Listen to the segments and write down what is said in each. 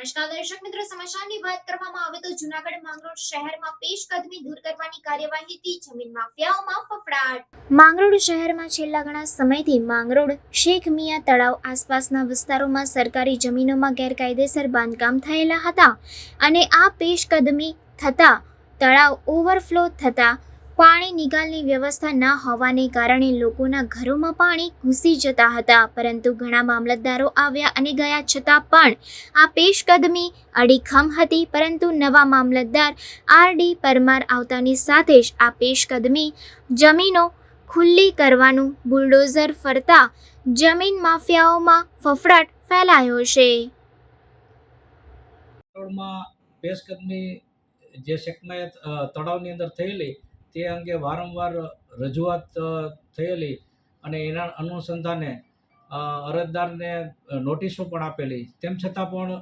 નમસ્કાર દર્શક મિત્રો, સમાચારની વાત કરવામાં આવે તો જુનાગઢ, માંગરોળ શહેરમાં પેશકદમી દૂર કરવાની કાર્યવાહીથી જમીન માફિયાઓમાં ફફડાટ. માંગરોળ શહેરમાં છેલ્લા ઘણા સમયથી માંગરોળ, શેખ મિયા તળાવ આસપાસના વિસ્તારોમાં સરકારી જમીનોમાં ગેરકાયદેસર બાંધકામ થયેલા હતા અને આ પેશકદમી થતા, તળાવ ઓવરફ્લો થતા પાણી નિકાલની વ્યવસ્થા ન હોવાને કારણે લોકોના ઘરોમાં પાણી ઘૂસી જતા હતા, પરંતુ ઘણા મામલતદારો આવ્યા અને ગયા છતાં પણ આ પેશકદમી અડીખમ હતી, પરંતુ નવા મામલતદાર આર ડી પરમાર આવતાની સાથે જ આ પેશકદમી જમીનો ખુલ્લી કરવાનું બુલડોઝર ફરતા જમીન માફિયાઓમાં ફફડાટ ફેલાયો છે. પેશકદમી જે શેકનાયત તળાવની અંદર થયેલી તે અંગે વારંવાર રજૂઆત થયેલી અને એના અનુસંધાને અરજદારને નોટિસો પણ આપેલી. તેમ છતાં પણ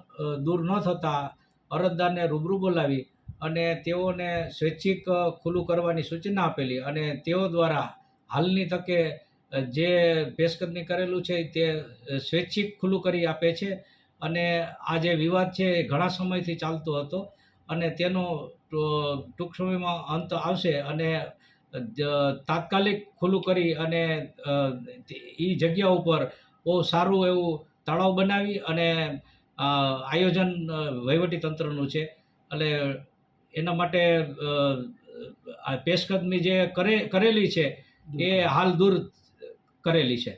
દૂર ન થતાં અરજદારને રૂબરૂ બોલાવી અને તેઓને સ્વૈચ્છિક ખુલ્લું કરવાની સૂચના આપેલી અને તેઓ દ્વારા હાલની તકે જે પેશકદમી કરેલું છે તે સ્વૈચ્છિક ખુલ્લું કરી આપે છે અને આ જે વિવાદ છે એ ઘણા સમયથી ચાલતો હતો. અને તેનો ટૂંક સમયમાં અંત આવશે અને તાત્કાલિક ખુલ્લું કરી અને એ જગ્યા ઉપર બહુ સારું એવું તળાવ બનાવી અને આયોજન તંત્રનું છે. એટલે એના માટે આ પેશકદમી જે કરે કરેલી છે એ હાલ દૂર કરેલી છે.